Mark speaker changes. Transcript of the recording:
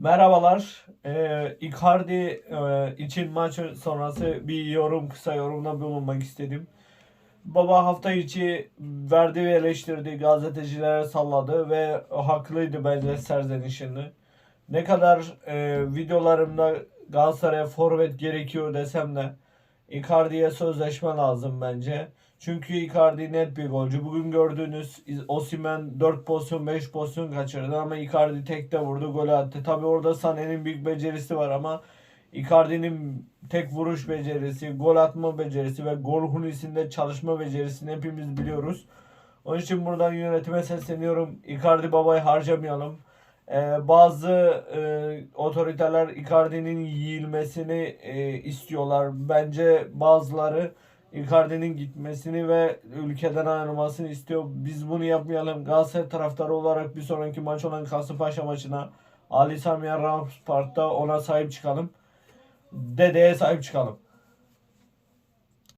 Speaker 1: Merhabalar. Ee, Icardi e, için maç sonrası bir yorum, kısa yorumda bulunmak istedim. Baba hafta içi verdi ve eleştirdi, gazetecilere salladı ve haklıydı bence serzenişini. Ne kadar e, videolarımda Galatasaray'a forvet gerekiyor desem de Icardi'ye sözleşme lazım bence. Çünkü Icardi net bir golcü. Bugün gördüğünüz Osimhen 4 pozisyon 5 pozisyon kaçırdı ama Icardi tekte vurdu golü attı. Tabi orada Sané'nin büyük becerisi var ama Icardi'nin tek vuruş becerisi, gol atma becerisi ve gol hunisinde çalışma becerisini hepimiz biliyoruz. Onun için buradan yönetime sesleniyorum. Icardi babayı harcamayalım. Ee, bazı e, otoriteler Icardi'nin yiyilmesini e, istiyorlar. Bence bazıları Icardi'nin gitmesini ve ülkeden ayrılmasını istiyor. Biz bunu yapmayalım. Galatasaray taraftarı olarak bir sonraki maç olan Kasımpaşa maçına Ali Sami Yen Rams Park'ta ona sahip çıkalım. Dedeye sahip çıkalım.